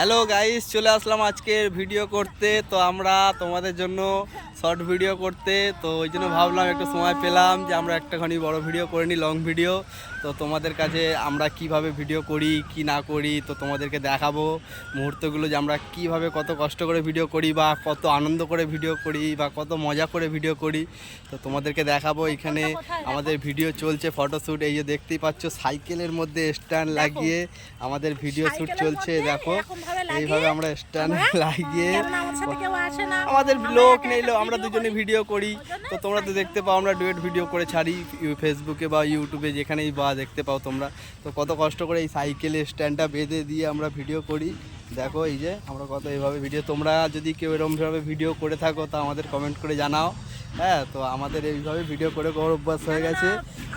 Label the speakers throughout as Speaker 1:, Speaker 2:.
Speaker 1: Hello guys চলে আসলাম আজকের video করতে। তো আমরা তোমাদের জন্য শর্ট ভিডিও করতে। তো ওই জন্য ভাবলাম একটু সময় পেলাম যে আমরা একটাখানি বড় ভিডিও করে নিই লং ভিডিও তো তোমাদের কাছে আমরা কীভাবে ভিডিও করি কি না করি তো তোমাদেরকে দেখাবো। মুহূর্তগুলো যে আমরা কীভাবে কত কষ্ট করে ভিডিও করি বা কত আনন্দ করে ভিডিও করি বা কত মজা করে ভিডিও করি তো তোমাদেরকে দেখাবো। এখানে আমাদের ভিডিও চলছে ফটোশ্যুট এই যে দেখতেই পাচ্ছ সাইকেলের মধ্যে স্ট্যান্ড লাগিয়ে আমাদের ভিডিও শ্যুট চলছে দেখো। এইভাবে আমরা স্ট্যান্ড লাগিয়ে আমাদের লোক নেই আমরা দুজনে ভিডিও করি। তো তোমরা তো দেখতে পাও আমরা ডুয়েট ভিডিও করে ছাড়ি। ফেসবুকে বা ইউটিউবে যেখানেই বা দেখতে পাও তোমরা। তো কত কষ্ট করে এই সাইকেলের স্ট্যান্ডটা বেঁধে দিয়ে আমরা ভিডিও করি। দেখো এই যে আমরা কত এইভাবে ভিডিও তোমরা যদি কেউ এরকমভাবে ভিডিও করে থাকো তা আমাদের কমেন্ট করে জানাও। হ্যাঁ তো আমাদের এইভাবে ভিডিও করে করে অভ্যাস হয়ে গেছে।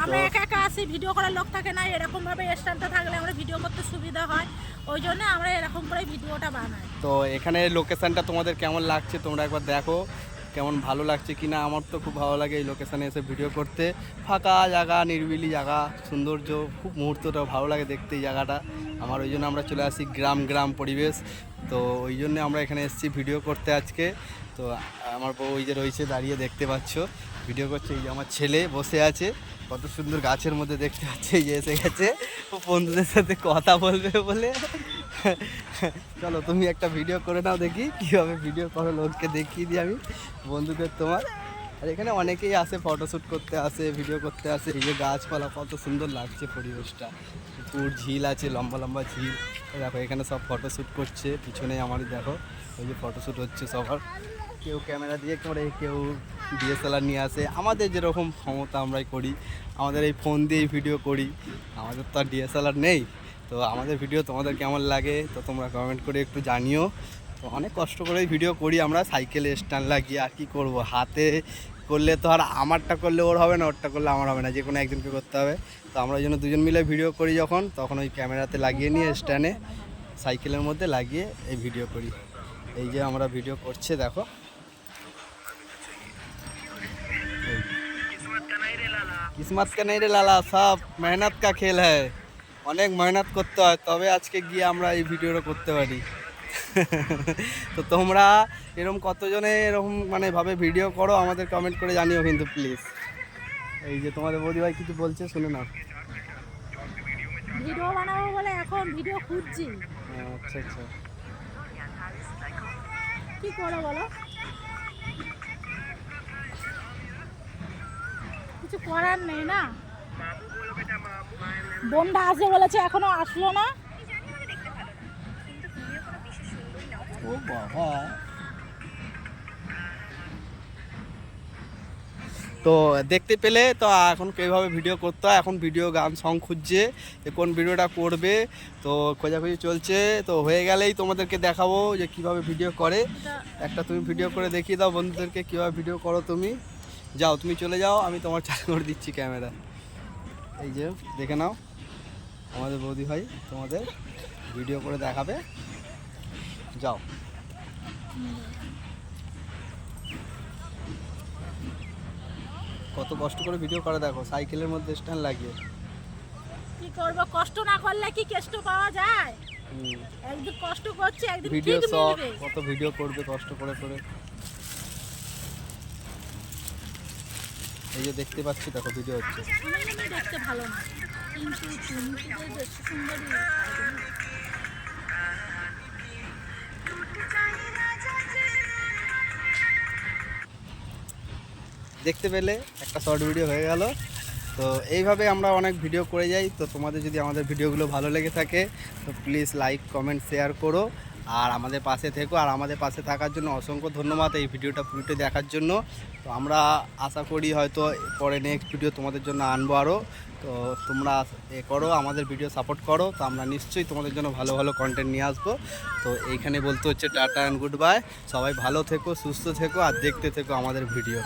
Speaker 2: আমরা একা একা আসি ভিডিও করার লোক থাকে না এরকম ভাবে স্ট্যান্ডটা থাকলে আমরা ভিডিও করতে সুবিধা হয়। ওই জন্য আমরা এরকম করে ভিডিওটা বানাই।
Speaker 1: তো এখানে লোকেশনটা তোমাদের কেমন লাগছে তোমরা একবার দেখো কেমন ভালো লাগছে কি না আমার তো খুব ভালো লাগে এই লোকেশানে এসে ভিডিও করতে। ফাঁকা জায়গা নিরিবিলি জায়গা সৌন্দর্য খুব মুহূর্তটা ভালো লাগে দেখতে এই জায়গাটা। আমার ওই জন্য আমরা চলে আসি গ্রাম গ্রাম পরিবেশ। তো ওই জন্য আমরা এখানে এসেছি ভিডিও করতে আজকে। তো আমার বউ ওই যে রয়েছে, দাঁড়িয়ে দেখতে পাচ্ছ। ভিডিও করছে, এই যে আমার ছেলে বসে আছে। কত সুন্দর গাছের মধ্যে দেখতে পাচ্ছে, এই যে এসে গেছে। ও বন্ধুদের সাথে কথা বলবে বলে। চলো তুমি একটা ভিডিও করে নাও দেখি, কীভাবে ভিডিও করো লোককে দেখিয়ে দিই আমি, বন্ধুদের তোমার। আর এখানে অনেকেই আসে ফটোশ্যুট করতে আসে, ভিডিও করতে আসে। এই যে গাছপালা, কত সুন্দর লাগছে পরিবেশটা। পুকুর, ঝিল আছে, লম্বা লম্বা ঝিল। দেখো, এখানে সব ফটোশ্যুট করছে পিছনে আমার দেখো ওই যে ফটোশ্যুট হচ্ছে সবার। কেউ ক্যামেরা দিয়ে করে, কেউ ডিএসএলআর নিয়ে আসে। আমাদের যেরকম ক্ষমতা আমরাই করি, আমাদের এই ফোন দিয়েই ভিডিও করি, আমাদের তো আর ডিএসএলআর নেই। তো আমাদের ভিডিও তোমাদের কেমন লাগে, তো তোমরা কমেন্ট করে একটু জানিও। তো অনেক কষ্ট করেই ভিডিও করি আমরা, সাইকেলে স্ট্যান্ড লাগিয়ে আর কি করব, হাতে করলে তো আর আমারটা করলে ওর হবে না, ওরটা করলে আমার হবে না, যে কোনো একজনকে করতে হবে। তো আমরা ওই জন্য দুজন মিলে ভিডিও করি যখন, তখন ওই ক্যামেরাতে লাগিয়ে নিয়ে স্ট্যান্ডে সাইকেলের মধ্যে লাগিয়ে এই ভিডিও করি। এই যে আমরা ভিডিও করছে, দেখো। কিসমত কা নেই রে লালা, সব মেহনত কা খেল হ্যায়। অনেক মেহনত করতে হয়, তবে আজকে গিয়ে আমরা এই ভিডিওটা করতে পারি। তো তোমরা এরকম কতজনে এরকম মানে ভাবে ভিডিও করো আমাদের কমেন্ট করে জানিও কিন্তু প্লিজ এই যে তোমাদের বৌদি ভাই কিছু বলছে শুনে নাও।
Speaker 2: ভিডিও বানাবো বলে এখন ভিডিও খুঁজছি।
Speaker 1: আচ্ছা আচ্ছা।
Speaker 2: কি করো বলো? কিছু করার নেই না? বোনটা আসবে বলেছে এখনও আসলো না।
Speaker 1: ও তো দেখতে পেলে তো এখন কীভাবে ভিডিও করতে হয়? এখন ভিডিও গান সং খুঁজছে যে কোন ভিডিওটা করবে। তো খোঁজাখুঁজি চলছে। তো হয়ে গেলেই তোমাদেরকে দেখাবো যে কীভাবে ভিডিও করে। একটা তুমি ভিডিও করে দেখিয়ে দাও বন্ধুদেরকে কীভাবে ভিডিও করো তুমি। যাও, তুমি চলে যাও, আমি তোমার চালু করে দিচ্ছি ক্যামেরা এই যে, দেখে নাও। আমাদের বৌদি ভাই তোমাদের ভিডিও করে দেখাবে। যাও। কত কষ্ট করে ভিডিও করে দেখো সাইকেলের মধ্যে স্ট্যান্ড লাগিয়ে।
Speaker 2: কি করব? কষ্ট না করলে কি কেষ্ট পাওয়া যায়। একদিন কষ্ট করছে একদিন
Speaker 1: ভিডিও শখ কত ভিডিও করবে কষ্ট করে করে। এই যে দেখতে পাচ্ছি দেখো ভিডিও হচ্ছে।
Speaker 2: দেখতে ভালো না। কিন্তু সুন্দরী
Speaker 1: দেখতে পেলে একটা শর্ট ভিডিও হয়ে গেল। তো এইভাবে আমরা অনেক ভিডিও করে যাই। তো তোমাদের যদি আমাদের ভিডিওগুলো ভালো লেগে থাকে, তো প্লিজ লাইক কমেন্ট শেয়ার করো। আর আমাদের পাশে থেকো। আর আমাদের পাশে থাকার জন্য অসংখ্য ধন্যবাদ এই ভিডিওটা পুরোটা দেখার জন্য। তো আমরা আশা করি হয়তো পরে নেক্সট ভিডিও তোমাদের জন্য আনব আরও তো তোমরা এ করো, আমাদের ভিডিও সাপোর্ট করো। তো আমরা নিশ্চয়ই তোমাদের জন্য ভালো ভালো কন্টেন্ট নিয়ে আসব। তো এইখানে বলতে হচ্ছে টাটা অ্যান্ড গুড বাই সবাই ভালো থেকো, সুস্থ থেকো, আর দেখতে থেকো আমাদের ভিডিও